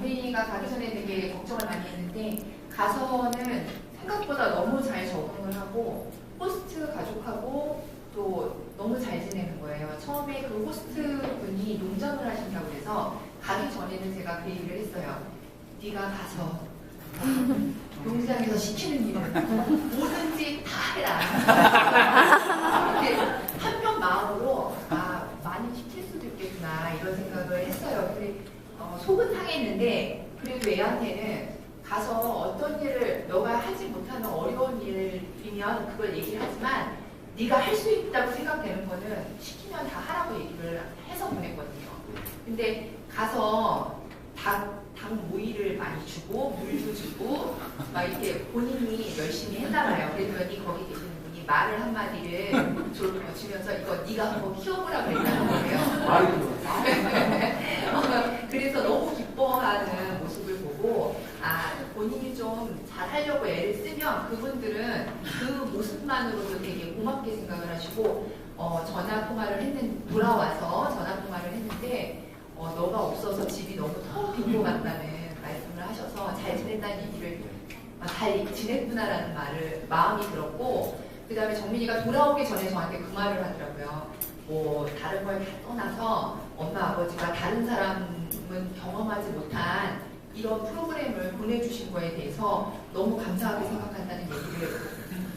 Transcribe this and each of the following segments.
정빈이가 가기 전에 되게 걱정을 많이 했는데 가서는 생각보다 너무 잘 적응을 하고 호스트 가족하고 또 너무 잘 지내는 거예요. 처음에 그 호스트 분이 농장을 하신다고 해서 가기 전에는 제가 그 얘기를 했어요. 네가 가서 농장에서 시키는 일을 뭐든지 다 해라. 근데 한편 마음으로 아 많이 시킬 수도 있겠구나 이런 생각을 했어요. 근데 어, 속은 상했는데 그래도 애한테는 가서 어떤 일을 너가 하지 못하는 어려운 일이면 그걸 얘기를 하지만 네가 할 수 있다고 생각되는 거는 시키면 다 하라고 얘기를 해서 보냈거든요. 근데 가서 닭, 닭 모이를 많이 주고 물도 주고 막 이렇게 본인이 열심히 했잖아요. 그랬더니 거기 계시는 분이 말을 한마디를 줘- 주면서 이거 네가 한번 키워보라 그랬다는 거예요. 말이 그 어, 그래서 너무 기뻐하는 모습을 보고 아 본인이 좀 잘하려고 애를 쓰면 그분들은 그 모습만으로도 되게 고맙게 생각을 하시고 어, 전화 통화를 했는 돌아와서 전화 통화를 했는데 어, 너가 없어서 집이 너무 텅 빈 것 같다는 말씀을 하셔서 잘 지냈다는 얘기를 아, 잘 지냈구나라는 말을 마음이 들었고 그 다음에 정민이가 돌아오기 전에 저한테 그 말을 하더라고요. 뭐 다른 걸 다 떠나서 엄마 아버지가 다른 사람은 경험하지 못한 이런 프로그램을 보내주신 거에 대해서 너무 감사하게 생각한다는 얘기를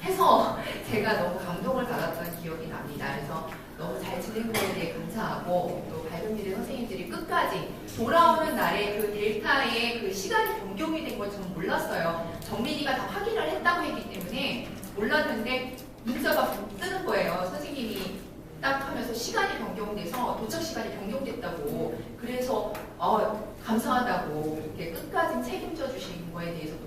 해서 제가 너무 감동을 받았던 기억이 납니다. 그래서 너무 잘 지낸 거에 대해 감사하고 또 미래 선생님들이 끝까지 돌아오는 날에 그 델타의 그 시간이 변경이 된 걸 저는 몰랐어요. 정민이가 다 확인을 했다고 했기 때문에 몰랐는데 문자가 뜨는 거예요. 선생님이 딱 하면서 시간이 변경돼서 도착 시간이 변경됐다고 그래서 어, 감사